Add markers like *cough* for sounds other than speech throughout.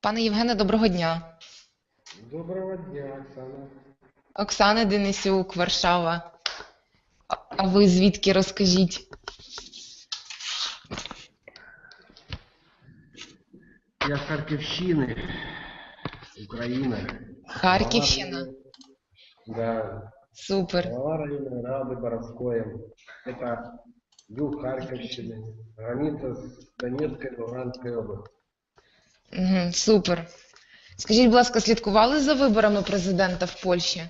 Пане Євгене, доброго дня. Доброго дня, Оксана. Оксана Денисюк, Варшава. А- А ви звідки розкажіть? Я с Харьковщины, Украина. Харківщина. Да. Супер. Голова района Рады Боровское. Это юг Харьковщины. Граница с Донецкой, Луганской областью. Угу, супер. Скажіть, будь ласка, слідкували за виборами президента в Польщі?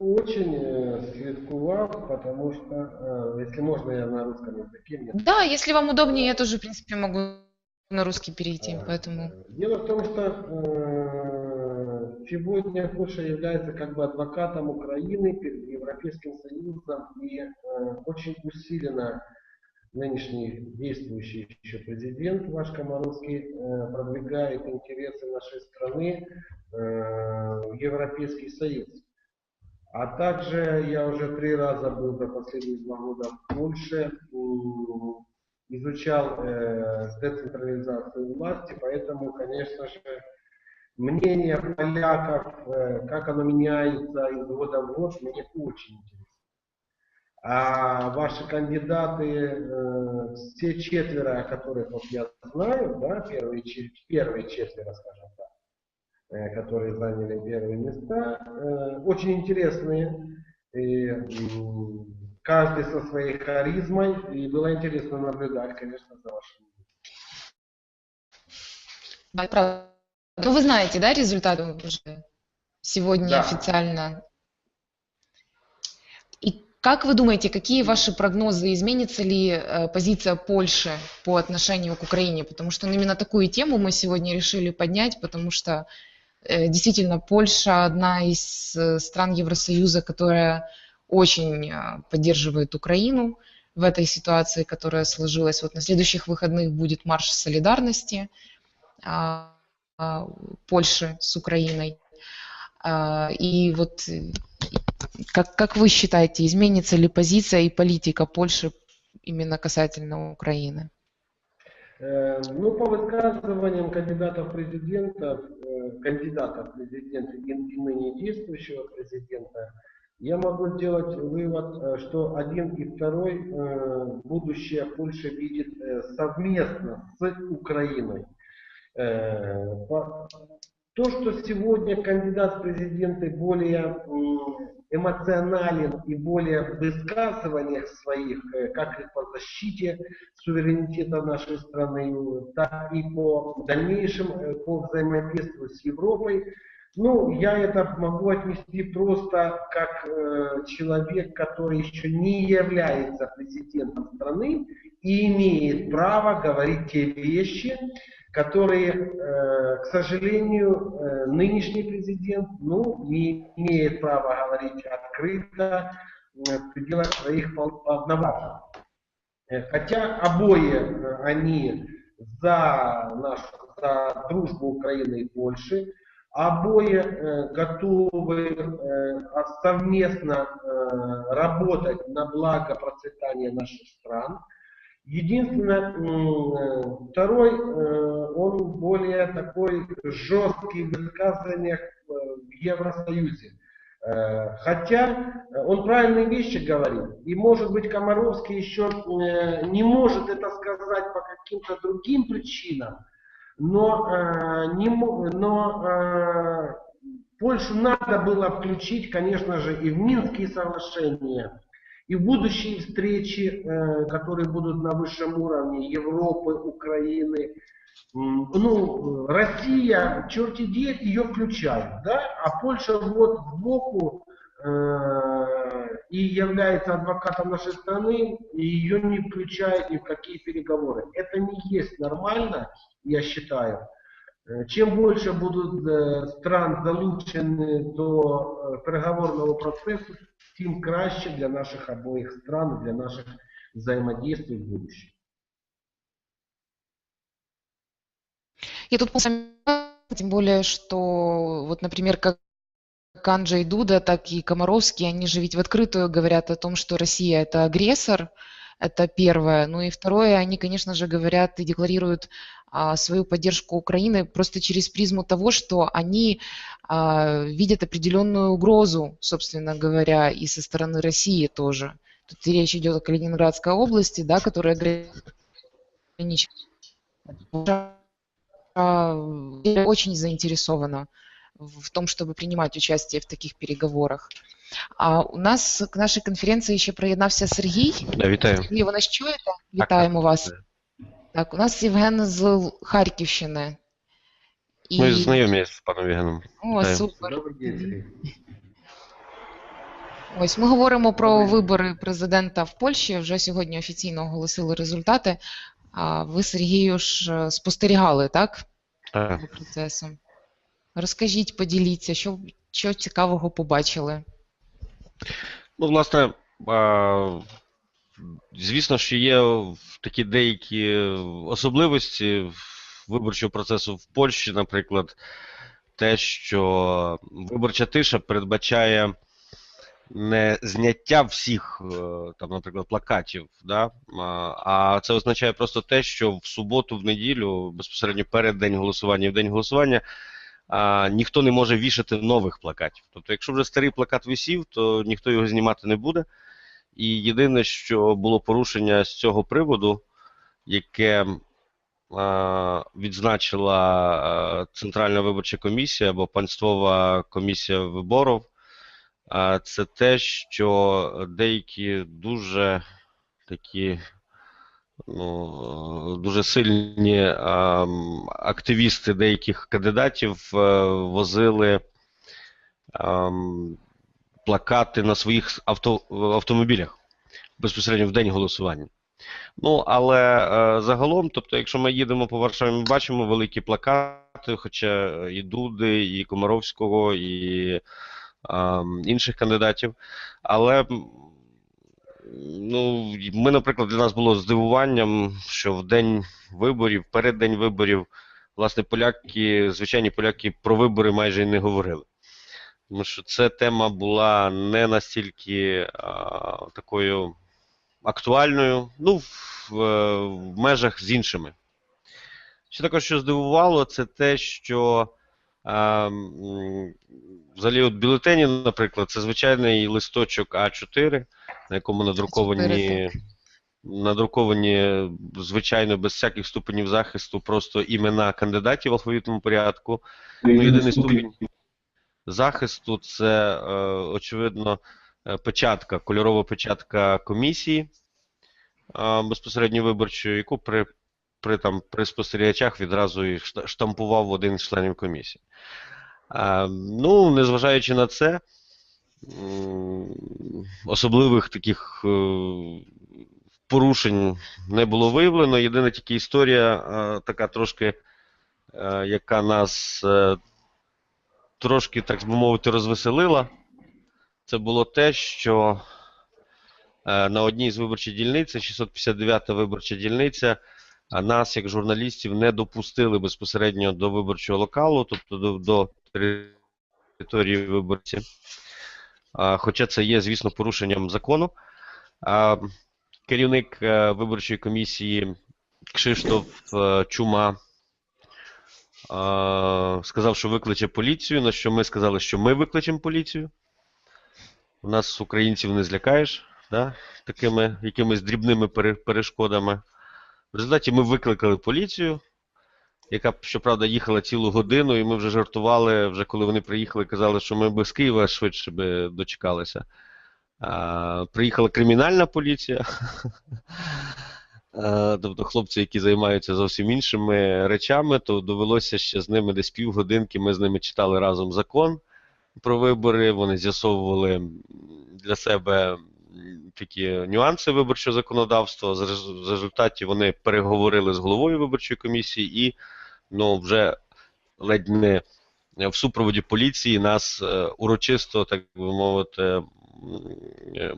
Очень э, слідкував, потому что, э, если можно, я на русском языке. Мне Да, если вам удобнее, я тоже, в принципе, могу на русский перейти, поэтому... Дело в том, что э, сегодня Польша является как бы адвокатом Украины перед Европейским Союзом и э, очень усиленно нынешний действующий еще президент ваш Комаровский э, продвигает интересы нашей страны э, в Европейский Союз. А также я уже три раза был за последние два года в Польше, изучал э, децентрализацию власти, поэтому, конечно же, мнение поляков, как оно меняется из года в год, мне очень интересно. А ваши кандидаты, э, все четверо, которых вот я знаю, да, первые, первые четверо, скажем так, э, которые заняли первые места, э, очень интересные. И, каждый со своей харизмой, и было интересно наблюдать, конечно, за вашим. Ну, вы знаете, да, результаты уже сегодня Да. официально? Как вы думаете, какие ваши прогнозы, изменится ли э, позиция Польши по отношению к Украине? Потому что именно такую тему мы сегодня решили поднять, потому что э, действительно Польша одна из э, стран Евросоюза, которая очень поддерживает Украину в этой ситуации, которая сложилась. Вот на следующих выходных будет марш солидарности а, а, Польши с Украиной. А, И вот как, как вы считаете, изменится ли позиция и политика Польши именно касательно Украины? Э, Ну, по высказываниям кандидатов президента, э, кандидата в президенты и, ныне действующего президента, я могу сделать вывод, э, что один и второй будущее Польши видит совместно с Украиной. То, что сегодня кандидат в президенты более эмоционален и более в высказываниях своих, э, как и по защите суверенитета нашей страны, так и по дальнейшем, э, по взаимодействию с Европой, ну, я это могу отнести просто как э, человек, который еще не является президентом страны и имеет право говорить те вещи, которые, э, к сожалению, э, нынешний президент ну, не имеет права говорить открыто э, в пределах своих пол- полномочий. Хотя обои они за нашу за дружбу Украины и Польши, обои готовы совместно работать на благо процветания наших стран. Единственное, э, второй, э, он более такой жесткий в высказываниях в Евросоюзе. Э, Хотя э, он правильные вещи говорит. И может быть Комаровский еще не может это сказать по каким-то другим причинам, но, не, но Польшу надо было включить, конечно же, и в Минские соглашения, и в будущие встречи, э, которые будут на высшем уровне Европы, Украины. Ну, Россия, черти где, ее включают, да, а Польша вот сбоку э, и является адвокатом нашей страны, и ее не включают ни в какие переговоры. Это не есть нормально, я считаю. Э, Чем больше будут стран залучены до переговорного процесу, тем краще для наших обоих стран, и для наших взаимодействий в будущем. Я тут полностью- тем более, что вот, например, как как Анджей Дуда, так и Комаровский, они же ведь в открытую говорят о том, что Россия это агрессор, это первое. Ну и второе, они, конечно же, говорят и декларируют а, свою поддержку Украины просто через призму того, что они а, видят определенную угрозу, собственно говоря, и со стороны России тоже. Тут речь идет о Калининградской области, да, которая. А, очень заинтересована в том, чтобы принимать участие в таких переговорах. А у нас к нашій конференції ще приєднався Сергій. Да, вітаю. Сергій, ви нас чуєте? Вітаємо вас. Так, у нас Євген з Харківщини. І... Ми знайомі з паном Євгеном. О, Вітаю. супер. Добрый день, Сергей. Ось ми говоримо про вибори президента в Польщі. Вже сьогодні офіційно оголосили результати. А ви, Сергію, ж е, спостерігали, так? Так. За процесом. Розкажіть, поділіться, що, що цікавого побачили. Ну, власне, звісно, що є такі деякі особливості виборчого процесу в Польщі, наприклад, те, що виборча тиша передбачає не зняття всіх, е, там, наприклад, плакатів, да? а- а це означає просто те, що в суботу, в неділю, безпосередньо перед день голосування і в день голосування, а, ніхто не може вішати нових плакатів. Тобто, якщо вже старий плакат висів, то ніхто його знімати не буде. І єдине, що було порушення з цього приводу, яке а, відзначила Центральна виборча комісія або панствова комісія виборів, це те, що деякі дуже такі ну, дуже сильні ем, активісти деяких кандидатів е, возили ем, плакати на своїх авто, автомобілях безпосередньо в день голосування. Ну, але е, загалом, тобто, якщо ми їдемо по Варшаві, ми бачимо великі плакати, хоча і Дуди, і Комаровського, і ем, інших кандидатів. Але Ну, ми, наприклад, для нас було здивуванням, що в день виборів, перед день виборів, власне, поляки, звичайні поляки про вибори майже і не говорили. Тому що ця тема була не настільки а, такою актуальною, ну, в, в межах з іншими. Ще також, що здивувало, це те, що взагалі от бюлетені, наприклад, це звичайний листочок А4, на якому надруковані, надруковані, звичайно, без всяких ступенів захисту, просто імена кандидатів в алфавітному порядку. Ну, єдиний ступінь захисту це, е, очевидно, е, печатка, кольорова печатка комісії е, безпосередньо виборчої, яку при, при, там, при спостерігачах відразу і штампував один з членів комісії. Е, ну, незважаючи на це, особливих таких е, порушень не було виявлено. Єдина тільки історія е, така трошки, е, яка нас трошки, так би мовити, розвеселила. Це було те, що на одній з виборчих дільниць, 659-та виборча дільниця, нас, як журналістів, не допустили безпосередньо до виборчого локалу, тобто до, до території виборців. Хоча це є, звісно, порушенням закону. Керівник е, виборчої комісії Кшиштоф е, Чума сказав, що викличе поліцію, на що ми сказали, що ми викличемо поліцію. У нас українців не злякаєш да, такими якимись дрібними перешкодами. В результаті ми викликали поліцію, яка, щоправда, їхала цілу годину, і ми вже жартували, вже коли вони приїхали, казали, що ми би з Києва швидше би дочекалися. А, приїхала кримінальна поліція. *laughs* Тобто хлопці, які займаються зовсім іншими речами, то довелося ще з ними десь півгодинки. Ми з ними читали разом закон про вибори. Вони з'ясовували для себе такі нюанси виборчого законодавства. В результаті вони переговорили з головою виборчої комісії і ну, вже ледь не в супроводі поліції нас е, урочисто, так би мовити, е,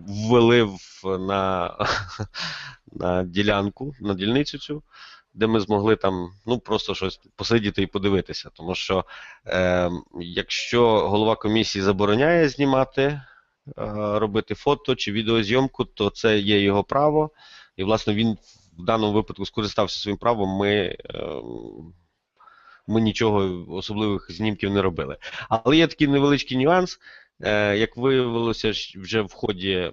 ввели на, *laughs* на ділянку, на дільницю цю, де ми змогли там ну, просто щось посидіти і подивитися. Тому що е, якщо голова комісії забороняє знімати, робити фото чи відеозйомку, то це є його право. І, власне, він в даному випадку скористався своїм правом, ми, ем, ми нічого особливих знімків не робили. Але є такий невеличкий нюанс. Е, Як виявилося вже в ході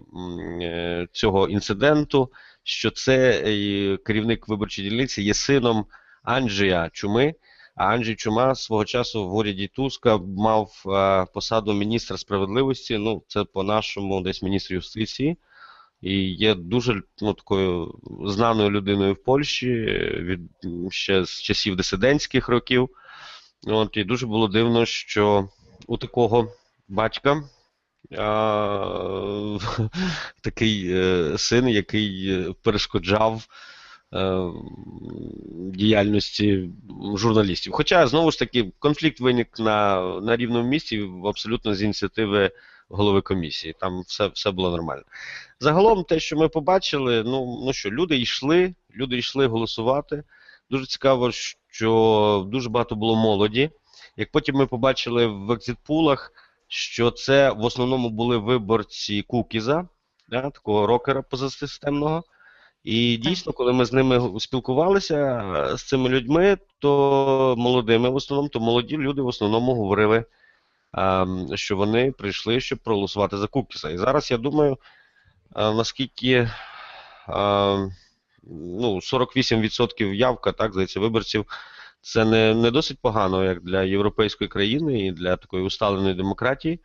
е, цього інциденту, що це е, керівник виборчої дільниці є сином Анджія Чуми. А Анджій Чума свого часу в уряді Туска мав е, посаду міністра справедливості. Ну, це по-нашому десь міністр юстиції. І є дуже ну, такою знаною людиною в Польщі е, від ще з часів дисидентських років. От, і дуже було дивно, що у такого батька *laughs* такий е, син, який е, перешкоджав діяльності журналістів. Хоча, знову ж таки, конфлікт виник на, на рівному місці абсолютно з ініціативи голови комісії. Там все, все було нормально. Загалом, те, що ми побачили, ну, ну що, люди йшли, люди йшли голосувати. Дуже цікаво, що дуже багато було молоді. Як потім ми побачили в екзитпулах, що це в основному були виборці Кукіза, да, такого рокера позасистемного. І дійсно, коли ми з ними спілкувалися е, з цими людьми, то молодими в основному, то молоді люди в основному говорили, ем, що вони прийшли, щоб проголосувати за Кукіса. І зараз я думаю, е, наскільки е, ну, 48% явка, так, здається, виборців, це не, не досить погано, як для європейської країни і для такої усталеної демократії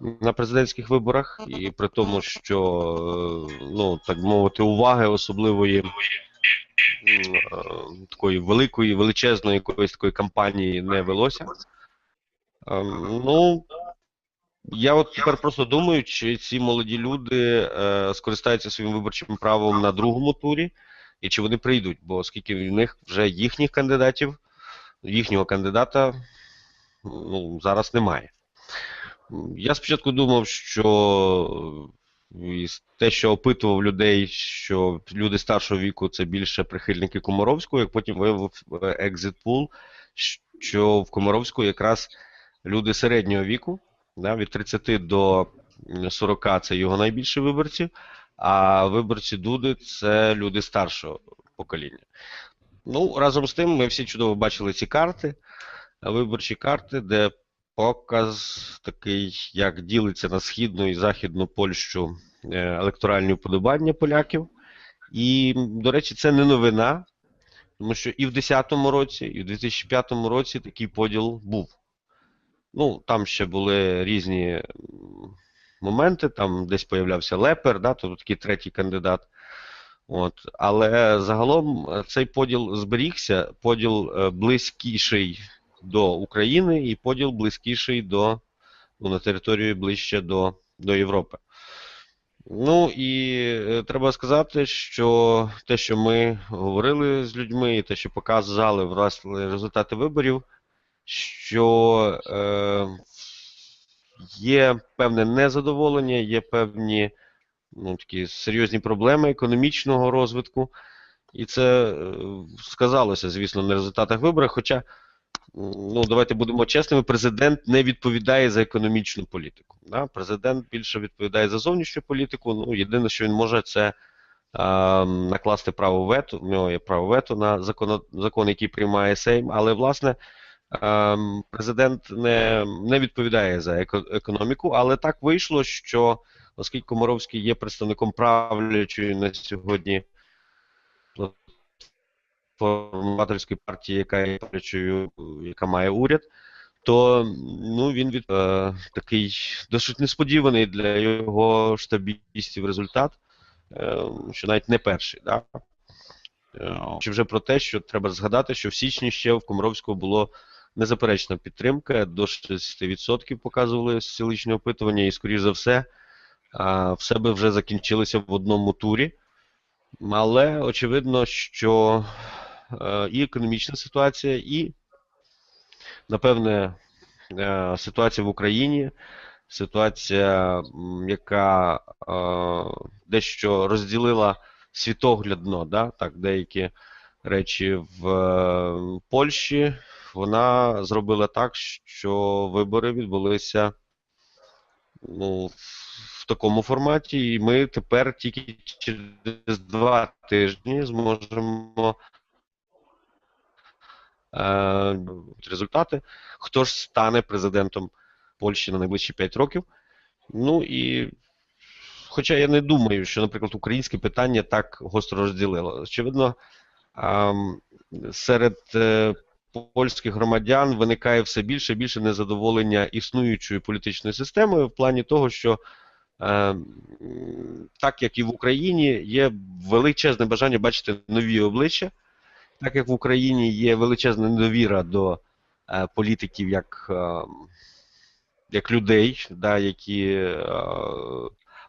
на президентських виборах, і при тому, що, е, ну, так мовити, уваги особливої е, такої великої, величезної якоїсь такої кампанії не велося. Ем, Ну, я от тепер просто думаю, чи ці молоді люди е, скористаються своїм виборчим правом на другому турі, і чи вони прийдуть, бо оскільки в них вже їхніх кандидатів, їхнього кандидата ну, зараз немає. Я спочатку думав, що те, що опитував людей, що люди старшого віку це більше прихильники Комаровського, як потім виявив екзит пул, що в Комаровську якраз люди середнього віку, да, від 30 до 40 це його найбільші виборці, а виборці Дуди це люди старшого покоління. Ну, разом з тим, ми всі чудово бачили ці карти, виборчі карти, де показ такий, як ділиться на східну і західну Польщу е, електоральні вподобання поляків. І, до речі, це не новина, тому що і в 2010 році, і в 2005 році такий поділ був. Ну, там ще були різні моменти, там десь появлявся Лепер, да, тобто такий третій кандидат. От. Але загалом е, цей поділ зберігся, поділ е, близькіший до України і поділ близькіший до ну, на територію ближче до, до Європи. Ну і е, треба сказати, що те, що ми говорили з людьми, і те, що показали власне результати виборів, що е, є певне незадоволення, є певні ну, такі серйозні проблеми економічного розвитку. І це е, сказалося, звісно, на результатах виборів. Хоча, ну, давайте будемо чесними, президент не відповідає за економічну політику. Да? Президент більше відповідає за зовнішню політику. Ну, єдине, що він може, це а, накласти право вето. У нього є право вето на закон, закон який приймає Сейм. Але, власне, президент не, не відповідає за економіку. Але так вийшло, що оскільки Комаровський є представником правлячої на сьогодні форматорської партії, яка є правлячою, яка має уряд, то ну, він від, е, такий досить несподіваний для його штабістів результат, е, що навіть не перший. Да? Е, чи вже про те, що треба згадати, що в січні ще в Комаровського було незаперечна підтримка, до 60% показували соціологічне опитування, і, скоріш за все, в себе вже закінчилися в одному турі. Але очевидно, що і економічна ситуація, і, напевне, е, ситуація в Україні, ситуація, яка е, дещо розділила світоглядно, да, так, деякі речі в е, Польщі, вона зробила так, що вибори відбулися ну, в такому форматі, і ми тепер тільки через два тижні зможемо е, результати, хто ж стане президентом Польщі на найближчі 5 років. Ну і хоча я не думаю, що, наприклад, українське питання так гостро розділило. Очевидно, ем, серед е, польських громадян виникає все більше і більше незадоволення існуючою політичною системою в плані того, що е, так як і в Україні є величезне бажання бачити нові обличчя, так як в Україні є величезна недовіра до е, політиків як, е, як людей, да, які е,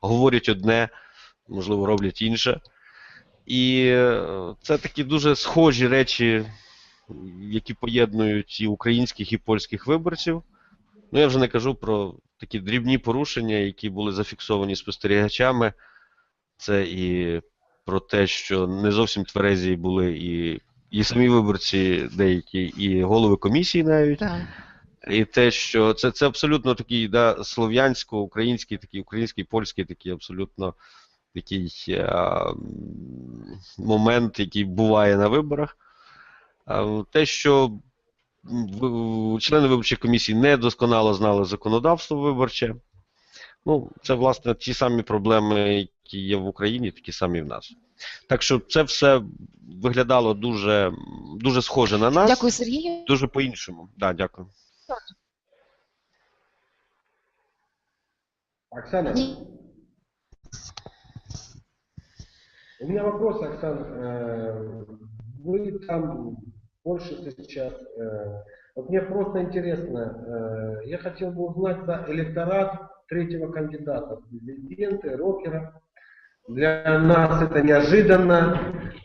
говорять одне, можливо, роблять інше. І е, це такі дуже схожі речі, які поєднують і українських, і польських виборців. Ну, я вже не кажу про такі дрібні порушення, які були зафіксовані спостерігачами. Це і про те, що не зовсім тверезі були і, і самі виборці, деякі, і голови комісії навіть. Так. І те, що це, це абсолютно такий да, слов'янсько-український, такий український, польський, такий абсолютно такий е, момент, який буває на виборах. Е, те, що члени виборчої комісії не досконало знали законодавство виборче. Ну, це, власне, ті самі проблеми, які є в Україні, такі самі в нас. Так що це все виглядало дуже, дуже схоже на нас, Дякую, Сергію. дуже по-іншому. Да, дякую. Оксана, Ні. у меня вопрос, Оксана. Э, Вы там в Польше сейчас. э, Вот мне просто интересно, э, я хотел бы узнать за электорат третьего кандидата в президенты, Рокера. Для нас это неожиданно,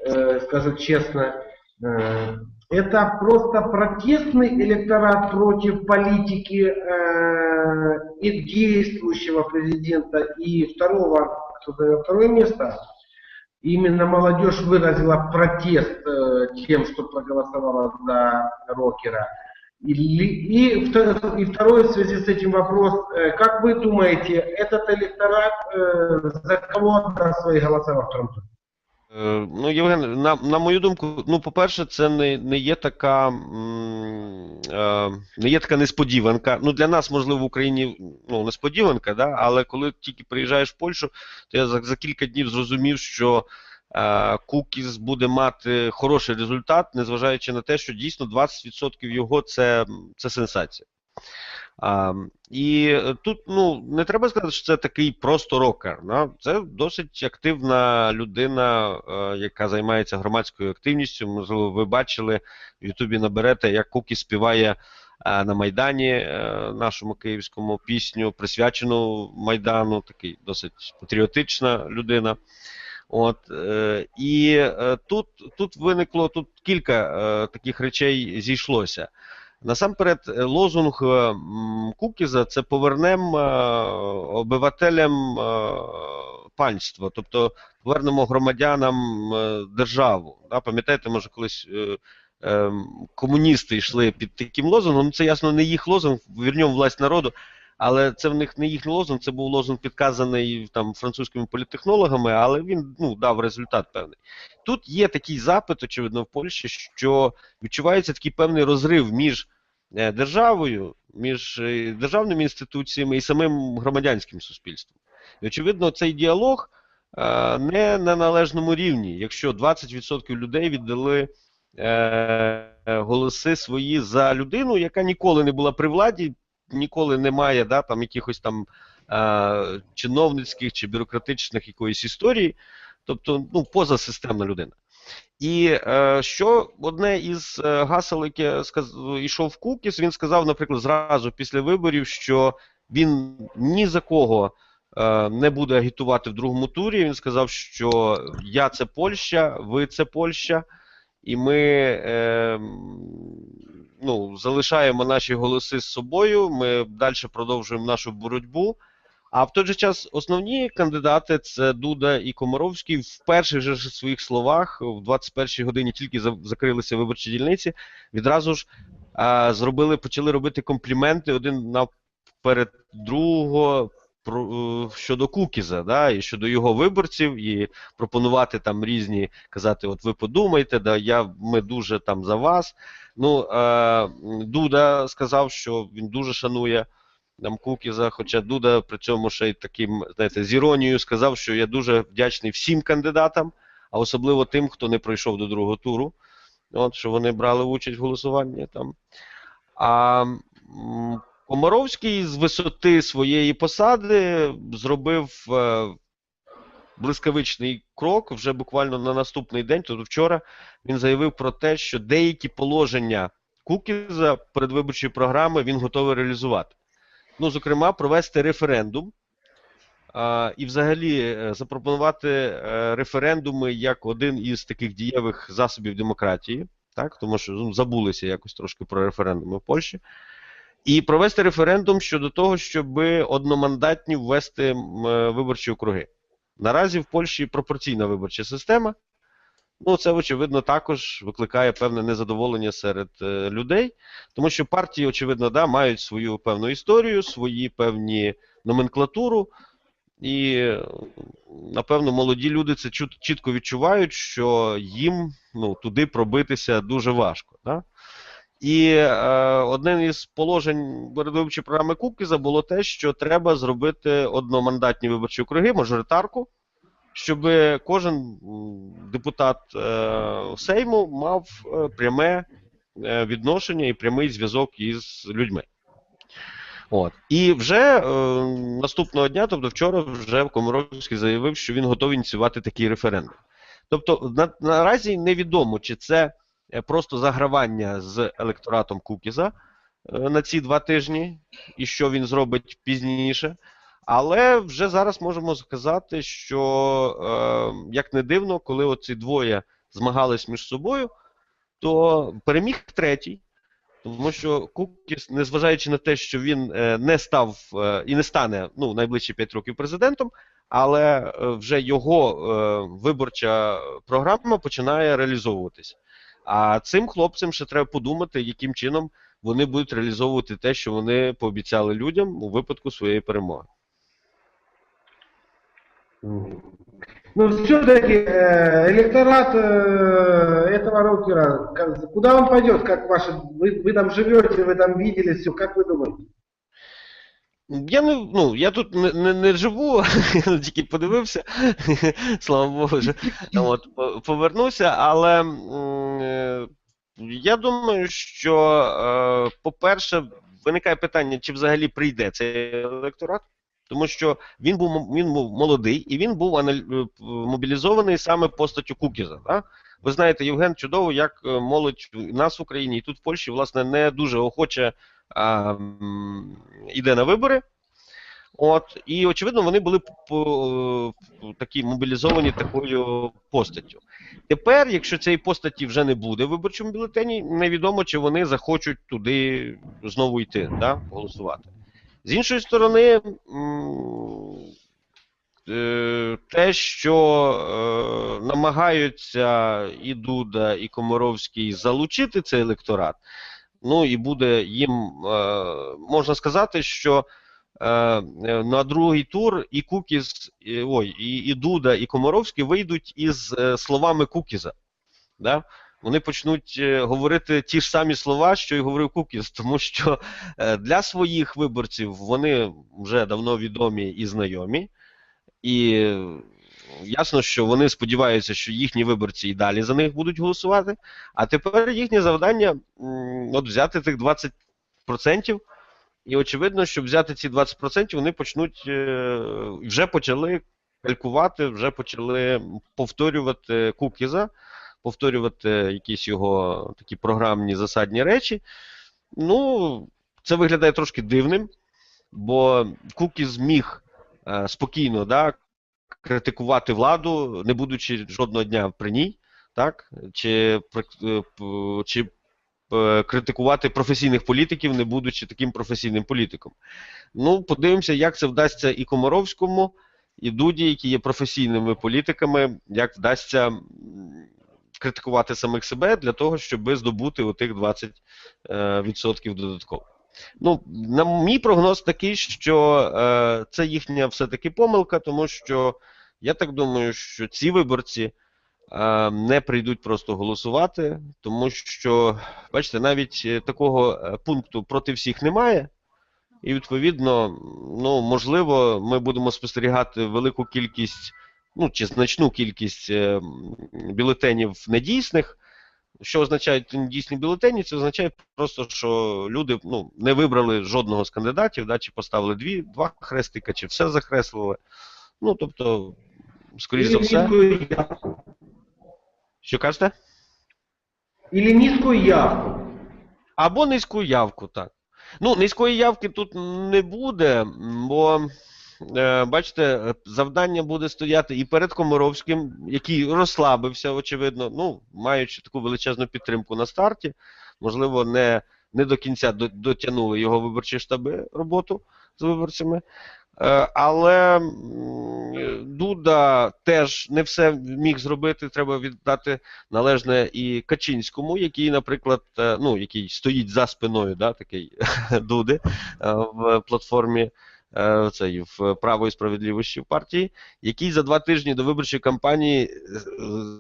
э, скажу честно. Э, Это просто протестный электорат против политики э, и действующего президента и второго, кто занял второе место. Именно молодежь выразила протест э, тем, что проголосовала за Рокера. Или, и, вто- и второй в связи с этим вопрос, э, как вы думаете, этот электорат э, за кого отдаст свои голоса во втором туре? Е, Ну, Євген, на, на мою думку, ну, по-перше, це не, не є така м, е, не є така несподіванка. Ну, для нас, можливо, в Україні ну, несподіванка, да? але коли тільки приїжджаєш в Польщу, то я за, за кілька днів зрозумів, що е, Кукіс буде мати хороший результат, незважаючи на те, що дійсно 20% його це, це сенсація. А, і е, тут ну, не треба сказати, що це такий просто рокер. Да? Це досить активна людина, е, яка займається громадською активністю. Можливо, ви бачили в Ютубі наберете, як Кукі співає е, на Майдані е, нашому київському пісню, присвячену Майдану, такий досить патріотична людина. От, е, і е, тут, тут виникло тут кілька е, таких речей зійшлося. Насамперед, лозунг Кукіза це повернемо обивателям панство, тобто повернемо громадянам державу. Пам'ятаєте, може, колись е, е, комуністи йшли під таким лозунгом. Ну, це ясно не їх лозунг, вернемо власть народу. Але це в них не їхній лозунг, це був лозунг підказаний там французькими політтехнологами, але він ну, дав результат певний. Тут є такий запит, очевидно, в Польщі, що відчувається такий певний розрив між е, державою, між е, державними інституціями і самим громадянським суспільством. І, очевидно, цей діалог е, не на належному рівні, якщо 20% людей віддали голоси свої за людину, яка ніколи не була при владі, ніколи не має да, там, якихось там е, чиновницьких чи бюрократичних якоїсь історії, тобто ну, позасистемна людина. І е, що одне із е, гасел, яке сказ... йшов Кукіс, він сказав, наприклад, зразу після виборів, що він ні за кого е, не буде агітувати в другому турі. Він сказав, що я це Польща, ви це Польща, і ми е, ну, залишаємо наші голоси з собою. Ми далі продовжуємо нашу боротьбу. А в той же час основні кандидати це Дуда і Комаровський в перших же своїх словах в 21-й годині тільки закрилися виборчі дільниці, відразу ж а, зробили, почали робити компліменти один на перед другого про, е, щодо Кукіза, да, і щодо його виборців, і пропонувати там різні, казати, от ви подумайте, да, я, ми дуже там за вас. Ну, е, Дуда сказав, що він дуже шанує там Кукіза, хоча Дуда при цьому ще й таким, знаєте, з іронією сказав, що я дуже вдячний всім кандидатам, а особливо тим, хто не пройшов до другого туру. От, що вони брали участь в голосуванні там. А Комаровський з висоти своєї посади зробив е, блискавичний крок вже буквально на наступний день, тобто вчора, він заявив про те, що деякі положення Кукіза передвиборчої програми він готовий реалізувати. Ну, зокрема, провести референдум. А, і взагалі е, запропонувати е, референдуми як один із таких дієвих засобів демократії, так, тому що ну, забулися якось трошки про референдуми в Польщі, і провести референдум щодо того, щоб одномандатні ввести е, виборчі округи. Наразі в Польщі пропорційна виборча система. Ну, це, очевидно, також викликає певне незадоволення серед е, людей, тому що партії, очевидно, да, мають свою певну історію, свої певні номенклатуру, і, напевно, молоді люди це чут- чітко відчувають, що їм ну, туди пробитися дуже важко. Да? І е, одним із положень передвиборчої програми Кукіза було те, що треба зробити одномандатні виборчі округи, мажоритарку, щоб кожен депутат е, Сейму мав е, пряме е, відношення і прямий зв'язок із людьми. От. І вже е, наступного дня, тобто вчора, вже Комаровський заявив, що він готовий ініціювати такий референдум. Тобто, на, наразі невідомо, чи це просто загравання з електоратом Кукіза е, на ці два тижні, і що він зробить пізніше. Але вже зараз можемо сказати, що е, як не дивно, коли оці двоє змагались між собою, то переміг третій. Тому що Кукіс, незважаючи на те, що він е, не став е, і не стане ну, найближчі 5 років президентом, але е, вже його е, виборча програма починає реалізовуватися. А цим хлопцям ще треба подумати, яким чином вони будуть реалізовувати те, що вони пообіцяли людям у випадку своєї перемоги. Мгм. Ну, все-таки электорат э, этого рокера, как- куда он пойдет, как ваши, вы, вы там живете, вы там видели все, как вы думаете? Я не ну я тут не, не, не живу, *laughs* тільки подивився, *laughs* слава Богу, вже от, повернуся, але е, я думаю, що, е, по-перше, виникає питання, чи взагалі прийде цей електорат, тому що він був він був молодий і він був анал- е, мобілізований саме постаттю Кукіза. Да? Ви знаєте, Євген чудово, як молодь нас в Україні і тут в Польщі, власне, не дуже охоче а, йде на вибори. От, і очевидно, вони були такі мобілізовані такою постаттю. Тепер, якщо цієї постаті вже не буде в виборчому бюлетені, невідомо, чи вони захочуть туди знову йти, да, голосувати. З іншої сторони, е, те, що е, намагаються і Дуда, і Комаровський залучити цей електорат, ну і буде їм, е, можна сказати, що е, на другий тур і Кукіз, і, ой, і, і Дуда, і Комаровський вийдуть із е, словами Кукіза. Да? Вони почнуть говорити ті ж самі слова, що й говорив Кукіс, тому що для своїх виборців вони вже давно відомі і знайомі. І ясно, що вони сподіваються, що їхні виборці і далі за них будуть голосувати. А тепер їхнє завдання от взяти тих 20%. І очевидно, щоб взяти ці 20%, вони почнуть е, вже почали калькувати, вже почали повторювати Кукіза, повторювати якісь його такі програмні засадні речі. Ну, це виглядає трошки дивним, бо Кукіз міг е, спокійно да, критикувати владу, не будучи жодного дня при ній, так? Чи, е, чи е, критикувати професійних політиків, не будучи таким професійним політиком. Ну, подивимося, як це вдасться і Комаровському, і Дуді, які є професійними політиками, як вдасться критикувати самих себе для того, щоб здобути отих 20% е, додатково. Ну, на мій прогноз такий, що е, це їхня все-таки помилка, тому що я так думаю, що ці виборці е, не прийдуть просто голосувати, тому що, бачите, навіть е, такого е, пункту проти всіх немає. І відповідно, ну, можливо, ми будемо спостерігати велику кількість, ну, чи значну кількість бюлетенів недійсних. Що означають недійсні бюлетені? Це означає просто, що люди ну, не вибрали жодного з кандидатів, да, чи поставили дві, два хрестика, чи все закреслили. Ну, тобто, скоріш за все. Що кажете? Или низкую явку. Або низьку явку, так. Ну, низької явки тут не буде, бо, е, бачите, завдання буде стояти і перед Комаровським, який розслабився, очевидно, ну, маючи таку величезну підтримку на старті, можливо, не, не до кінця дотягнули його виборчі штаби роботу з виборцями. Е, Але Дуда теж не все міг зробити. Треба віддати належне і Качинському, який, наприклад, е, ну, який стоїть за спиною, да, такий *laughs* Дуди е, в платформі цей, в право і справедливості в партії, який за два тижні до виборчої кампанії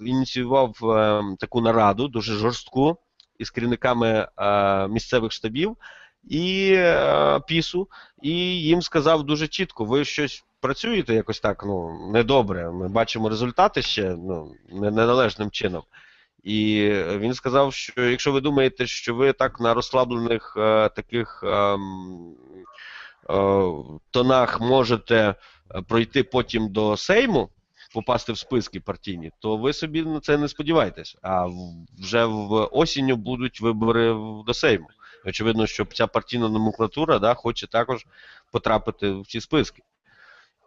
ініціював е, таку нараду, дуже жорстку, із керівниками місцевих штабів і е, ПІСу, і їм сказав дуже чітко: ви щось працюєте якось так, ну, недобре. Ми бачимо результати ще ну, неналежним чином. І він сказав, що якщо ви думаєте, що ви так на розслаблених е, таких ем, е, тонах можете е, пройти потім до Сейму, попасти в списки партійні, то ви собі на це не сподівайтесь. А вже в осінню будуть вибори до Сейму. Очевидно, що ця партійна номенклатура да, хоче також потрапити в ці списки.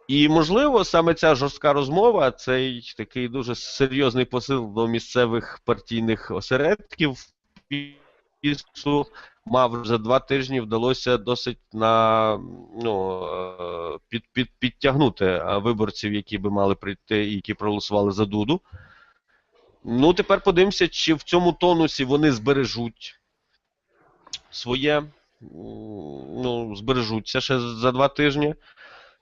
І, можливо, саме ця жорстка розмова, цей такий дуже серйозний посил до місцевих партійних осередків пісу мав за два тижні вдалося досить на ну, е, під, під, підтягнути е, виборців, які би мали прийти і які проголосували за Дуду. Ну, тепер подивимося, чи в цьому тонусі вони збережуть своє, ну, збережуться ще за два тижні.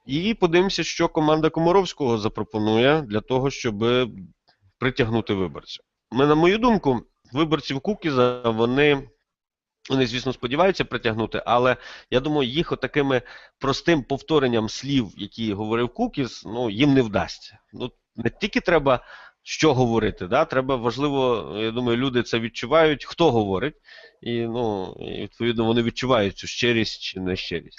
І подивимося, що команда Комаровського запропонує для того, щоб притягнути виборців. Ми, на мою думку, виборців Кукіза вони, вони, звісно, сподіваються притягнути, але я думаю, їх отакими простим повторенням слів, які говорив Кукіз, ну, їм не вдасться. Ну, не тільки треба що говорити, да? треба важливо, я думаю, люди це відчувають, хто говорить, і, ну, і відповідно вони відчувають цю щирість чи нещирість.